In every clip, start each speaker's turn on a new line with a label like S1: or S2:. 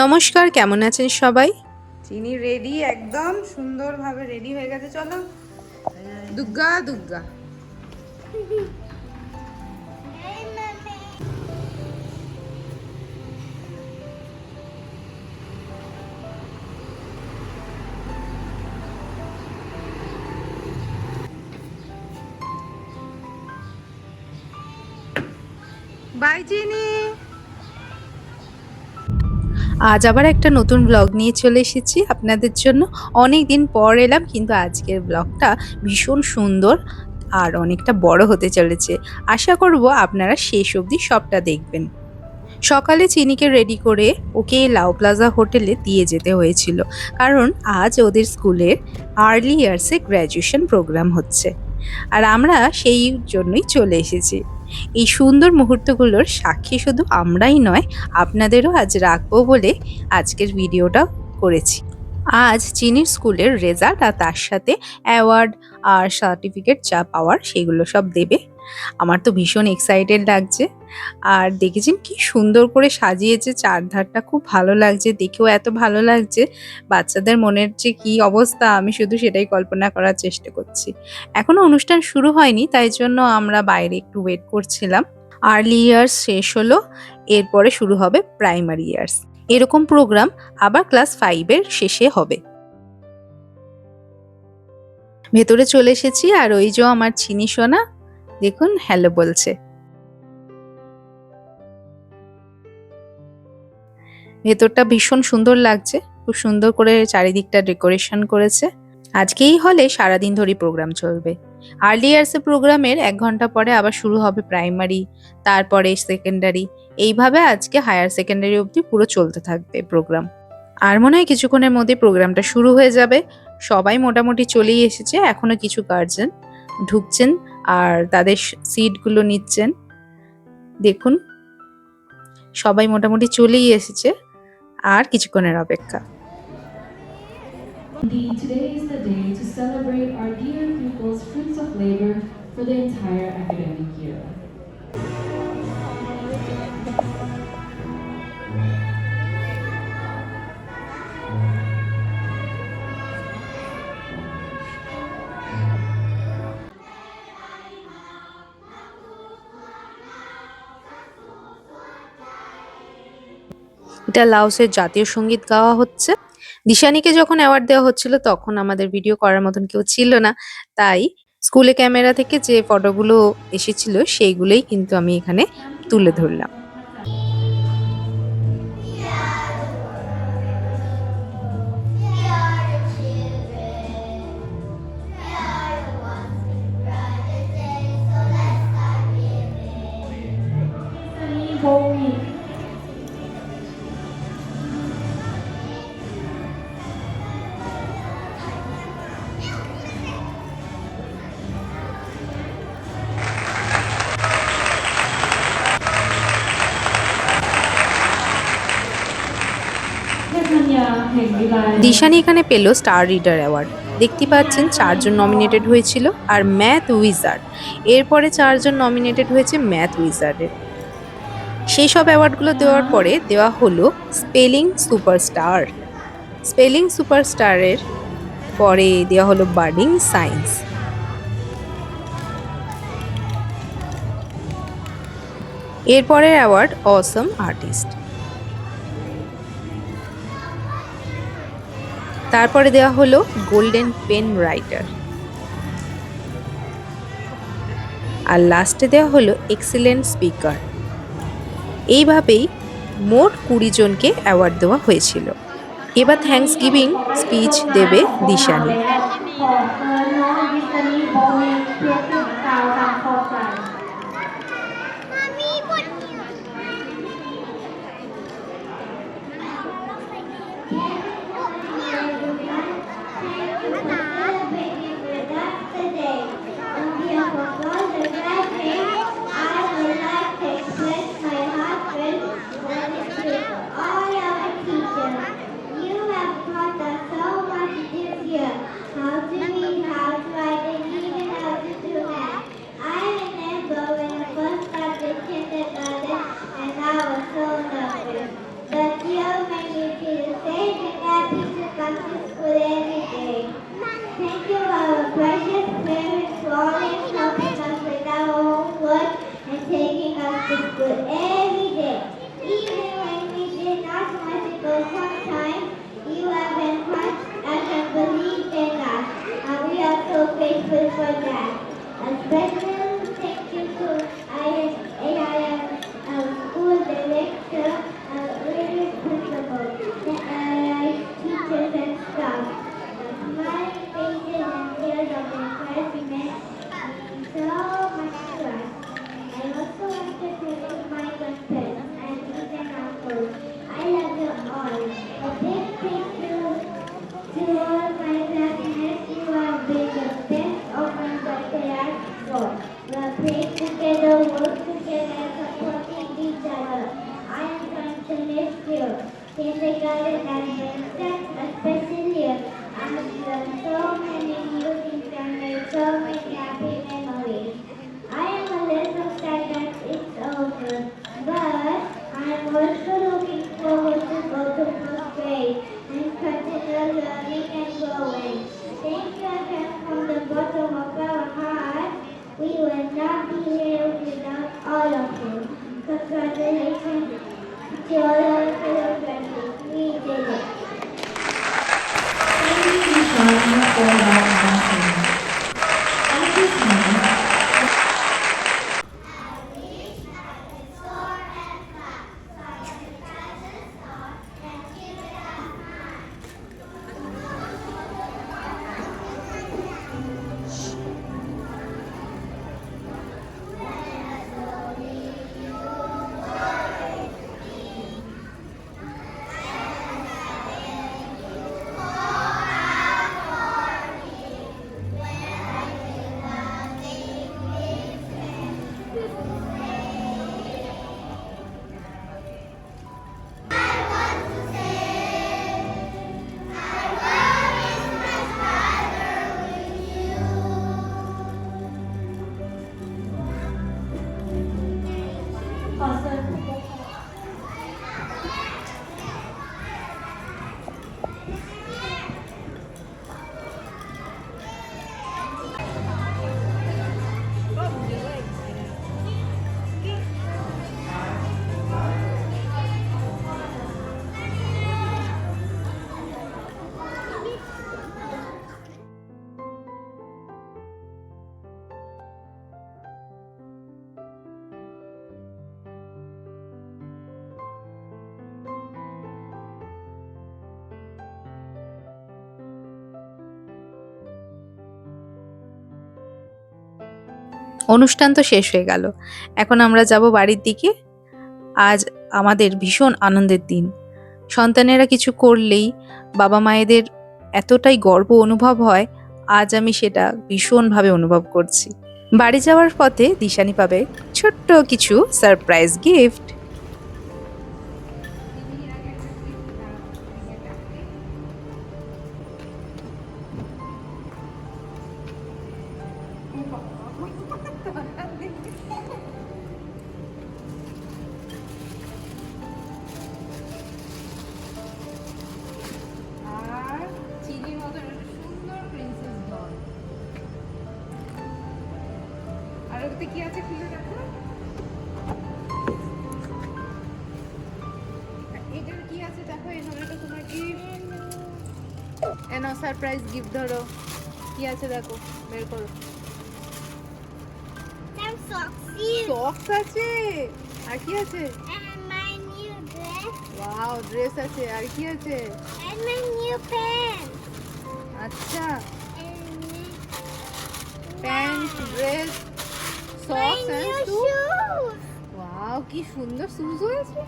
S1: নমস্কার, কেমন আছেন সবাই?
S2: চিনি রেডি একদম সুন্দরভাবে রেডি হয়ে গেছে, চলো। দুগ্গা দুগ্গা। বাই চিনি
S1: আজ আবার একটা নতুন ব্লগ নিয়ে চলে এসেছি। আপনাদের জন্য অনেক দিন পর এলাম, কিন্তু আজকের ব্লগটা ভীষণ সুন্দর আর অনেকটা বড় হতে চলেছে। আশা করব আপনারা শেষ অবধি সবটা দেখবেন। সকালে চিনিকে রেডি করে ওকে লাউ প্লাজা হোটেলে দিয়ে যেতে হয়েছিল, কারণ আজ ওদের স্কুলের আর্লি ইয়ার্সে গ্র্যাজুয়েশন প্রোগ্রাম হচ্ছে। আর আমরা সেই জন্যই চলে এসেছি। এই সুন্দর মুহূর্তগুলোর সাক্ষী শুধু আমরাই নয়, আপনাদেরও আজ রাখব বলে আজকের ভিডিওটা করেছি। আজ চিনির স্কুলের রেজাল্ট আর তার সাথে অ্যাওয়ার্ড আর সার্টিফিকেট যা পাওয়ার সেগুলো সব দেবে। আমার তো ভীষণ এক্সাইটেড লাগছে। আর দেখেছেন কি সুন্দর করে সাজিয়েছে চারধারটা, খুব ভালো লাগছে, দেখেও এত ভালো লাগছে। বাচ্চাদের মনের যে কি অবস্থা, আমি শুধু সেটাই কল্পনা করার চেষ্টা করছি। এখনও অনুষ্ঠান শুরু হয়নি, তাই জন্য আমরা বাইরে একটু ওয়েট করছিলাম। আর্লি ইয়ার্স শেষ হলো, এরপরে শুরু হবে প্রাইমারি ইয়ার্স এরকম প্রোগ্রাম আবার ক্লাস ফাইভের শেষে হবে। ভেতরে চলে এসেছি, আর ওই যে আমার চিনি সোনা দেখুন, হ্যালো বলছে। ভেতরটা ভীষণ সুন্দর লাগছে, খুব সুন্দর করে চারিদিকটা ডেকোরেশন করেছে। আজকেই হলে সারাদিন ধরে প্রোগ্রাম চলবে। আর্লি ইয়ার্সের প্রোগ্রামের এক ঘণ্টা পরে আবার শুরু হবে প্রাইমারি তারপরে সেকেন্ডারি এইভাবে আজকে হায়ার সেকেন্ডারি অবধি পুরো চলতে থাকবে প্রোগ্রাম। আর মনে হয় কিছুক্ষণের মধ্যে প্রোগ্রামটা শুরু হয়ে যাবে। সবাই মোটামুটি চলেই এসেছে, এখনও কিছু গার্জেন ঢুকছেন। আর তাদের সিটগুলো নিচ্ছেন। দেখুন সবাই মোটামুটি চলেই এসেছে আর কিছুক্ষণের অপেক্ষা। এটা লাউসের জাতীয় সংগীত গাওয়া হচ্ছে। দিশানিকে যখন অ্যাওয়ার্ড দেওয়া হচ্ছিল তখন আমাদের ভিডিও করার মতন কেউ ছিল না। তাই স্কুলে ক্যামেরা থেকে যে ফটোগুলো এসেছিল সেইগুলোই কিন্তু আমি এখানে তুলে ধরলাম। দিশানি এখানে পেল স্টার রিডার অ্যাওয়ার্ড। দেখতে পাচ্ছেন চারজন নমিনেটেড হয়েছিল আর ম্যাথ উইজার্ড। এরপরে চারজন নমিনেটেড হয়েছে ম্যাথ উইজার্ডের সেই সব অ্যাওয়ার্ডগুলো দেওয়ার পরে দেওয়া হলো স্পেলিং সুপারস্টার। স্পেলিং সুপারস্টারের পরে দেওয়া হলো বার্ডিং সায়েন্স এরপরের অ্যাওয়ার্ড অসম আর্টিস্ট। তারপরে দেওয়া হলো গোল্ডেন পেন রাইটার। আর লাস্টে দেওয়া হলো এক্সেলেন্ট স্পিকার। এইভাবেই মোট কুড়ি জনকে অ্যাওয়ার্ড দেওয়া হয়েছিল। এবার থ্যাংকস গিভিং স্পিচ দেবে Dishani.
S3: Also looking forward to go to first grade and continue learning and growing. Thank you again from the bottom of our heart. We will not be here without all of you. Congratulations to all
S1: অনুষ্ঠান তো শেষ হয়ে গেল। এখন আমরা যাব বাড়ির দিকে। আজ আমাদের ভীষণ আনন্দের দিন। সন্তানেরা কিছু করলেই বাবা মায়েদের এতটাই গর্ব অনুভব হয়, আজ আমি সেটা ভীষণভাবে অনুভব করছি। বাড়ি যাওয়ার পথে দিশানি পাবে ছোট্ট কিছু সারপ্রাইজ গিফট
S2: কি আছে খুলে দেখো? এটার কি আছে দেখো? তো তোমার গিফট এনাও সারপ্রাইজ গিফট ধরো। কি আছে দেখো? বের করো। সক্স আছে? আর কি আছে? ওয়াও ড্রেস আছে। আর কি আছে. আচ্ছা। Pant dress
S3: my
S2: socks
S3: new shoes.
S2: Wow কি সুন্দর শুজ হয়েছে।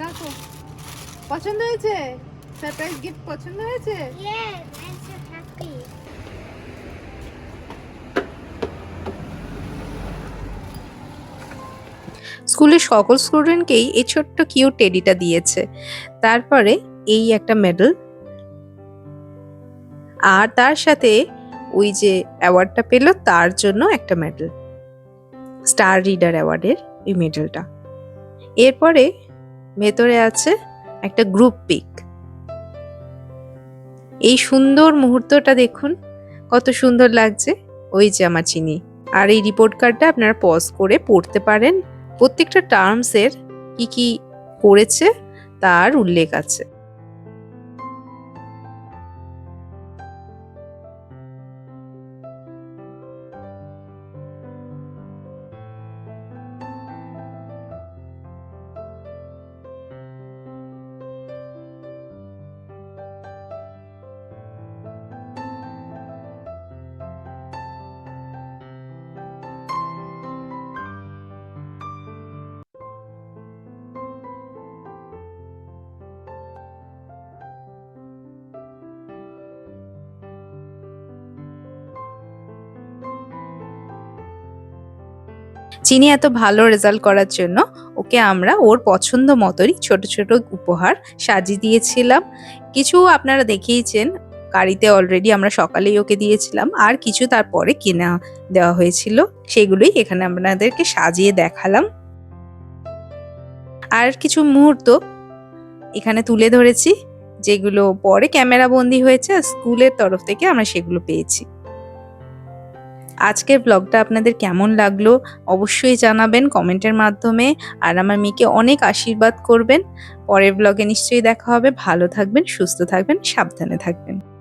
S2: রাখো। পছন্দ হয়েছে? সারপ্রাইজ গিফট পছন্দ হয়েছে?
S3: Yes, I'm so happy.
S1: স্কুলের সকল স্টুডেন্টকেই এই ছোট্ট কিউ টেডিটা দিয়েছে। তারপরে এই একটা মেডেল আর তার সাথে ওই যে অ্যাওয়ার্ডটা পেল তার জন্য একটা মেডেল স্টার রিডার অ্যাওয়ার্ডের এই মেডেলটা। এরপরে ভেতরে আছে একটা গ্রুপ পিক। এই সুন্দর মুহূর্তটা দেখুন, কত সুন্দর লাগছে। ওই যে আমার চিনি। আর এই রিপোর্ট কার্ডটা আপনারা পজ করে পড়তে পারেন। প্রত্যেকটা টার্মসের কি কি করেছে তার উল্লেখ আছে। চিনি এত ভালো রেজাল্ট করার জন্য ওকে আমরা ওর পছন্দ মতোই ছোট ছোট উপহার সাজিয়ে দিয়েছিলাম। কিছু আপনারা দেখেইছেন গাড়িতে অলরেডি আমরা সকালেই ওকে দিয়েছিলাম, আর কিছু তারপরে কেনা দেওয়া হয়েছিল, সেগুলোই এখানে আপনাদেরকে সাজিয়ে দেখালাম। আর কিছু মুহূর্ত এখানে তুলে ধরেছি, যেগুলো পরে ক্যামেরা বন্দি হয়েছে স্কুলের তরফ থেকে আমরা সেগুলো পেয়েছি। আজকের ব্লগটা আপনাদের কেমন লাগল অবশ্যই জানাবেন কমেন্টের মাধ্যমে। আর আমার মেয়েকে অনেক আশীর্বাদ করবেন। পরের ব্লগে নিশ্চয়ই দেখা হবে। ভালো থাকবেন, সুস্থ থাকবেন, সাবধানে থাকবেন।